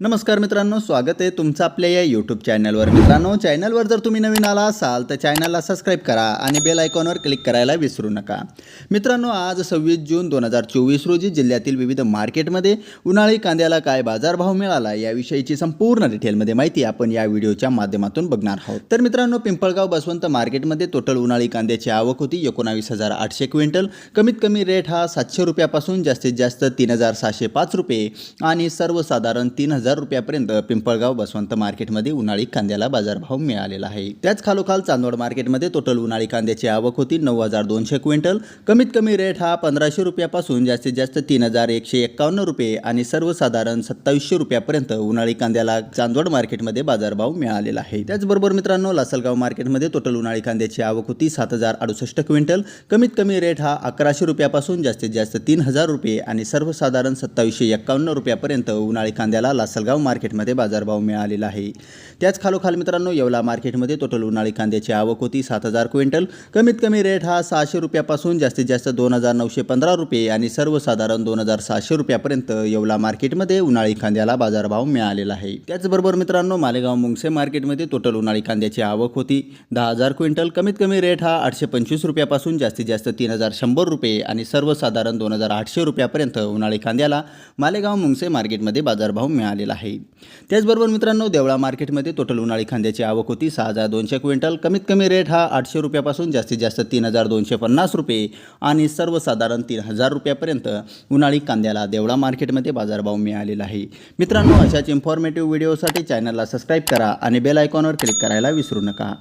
नमस्कार मित्रांनो स्वागत आहे तुमचं आपल्या या यूट्यूब चॅनलवर मित्रांनो चॅनलवर जर तुम्ही नवीन आला असाल तर चॅनलला सबस्क्राईब करा आणि बेल आयकॉनवर क्लिक करायला विसरू नका. मित्रांनो आज सव्वीस जून दोन हजार चोवीस रोजी जिल्ह्यातील विविध मार्केटमध्ये उन्हाळी कांद्याला काय बाजारभाव मिळाला याविषयीची संपूर्ण डिटेलमध्ये माहिती आपण या व्हिडिओच्या माध्यमातून बघणार आहोत. तर मित्रांनो पिंपळगाव बसवंत मार्केटमध्ये टोटल उन्हाळी कांद्याची आवक होती एकोणावीस हजार आठशे क्विंटल. कमीत कमी रेट हा सातशे रुपयापासून जास्तीत जास्त तीन हजार सहाशे पाच रुपये आणि सर्वसाधारण तीन हजार रुपयापर्यंत पिंपळगाव बसवंत मार्केटमध्ये उन्हाळी कांद्याला बाजारभाव मिळालेला आहे. त्याच खालोखाल चांदवड मार्केटमध्ये टोटल उन्हाळी कांद्याची आवक होती नऊ हजार दोनशे क्विंटल. कमीत कमी रेट हा पंधराशे रुपयापासून जास्तीत जास्त तीन हजार एकशे एक्कावन्न रुपये आणि सर्वसाधारण सत्तावीसशे रुपयापर्यंत उन्हाळी कांद्याला चांदवड मार्केटमध्ये बाजारभाव मिळालेला आहे. त्याचबरोबर मित्रांनो लासलगाव मार्केटमध्ये टोटल उन्हाळी कांद्याची आवक होती सात हजार अडुसष्ट क्विंटल. कमीत कमी रेट हा अकराशे रुपयापासून जास्तीत जास्त तीन हजार रुपये आणि सर्वसाधारण सत्तावीसशे एक्कावन्न रुपयापर्यंत उन्हाळी कांद्याला लासलगाव मार्केटमध्ये बाजारभाव मिळालेला आहे. त्याच खालोखाल मित्रांनो येवला मार्केटमध्ये टोटल उन्हाळी कांद्याची आवक होती सात हजार क्विंटल. कमीत कमी रेट हा सहाशे रुपयापासून जास्तीत जास्त दोन हजार नऊशे पंधरा रुपये आणि सर्वसाधारण दोन हजार सहाशे रुपयापर्यंत येवला मार्केटमध्ये उन्हाळी कांद्याला बाजारभाव मिळालेला आहे. त्याचबरोबर मित्रांनो मालेगाव मुंगसे मार्केटमध्ये टोटल उन्हाळी कांद्याची आवक होती दहा हजार क्विंटल. कमीत कमी रेट हा आठशे पंचवीस रुपयापासून जास्तीत जास्त तीन हजार शंभर रुपये आणि सर्वसाधारण दोन हजार आठशे रुपयापर्यंत उन्हाळी कांद्याला मालेगाव मुंगसे मार्केटमध्ये बाजारभाव मिळालेला आहे. त्याचबरोबर मित्रांनो देवळा मार्केटमध्ये टोटल उन्हाळी कांद्याची आवक होती. सहा हजार दोनशे क्विंटल. कमीत कमी रेट हा आठशे रुपयापासून जास्तीत जास्त तीन हजार दोनशे पन्नास रुपये आणि सर्वसाधारण तीन हजार रुपयापर्यंत उन्हाळी कांद्याला देवळा मार्केटमध्ये बाजारभाव मिळालेला आहे. मित्रांनो अशाच इन्फॉर्मेटिव्ह व्हिडिओसाठी चॅनलला सबस्क्राईब करा आणि बेल आयकॉनवर क्लिक करायला विसरू नका.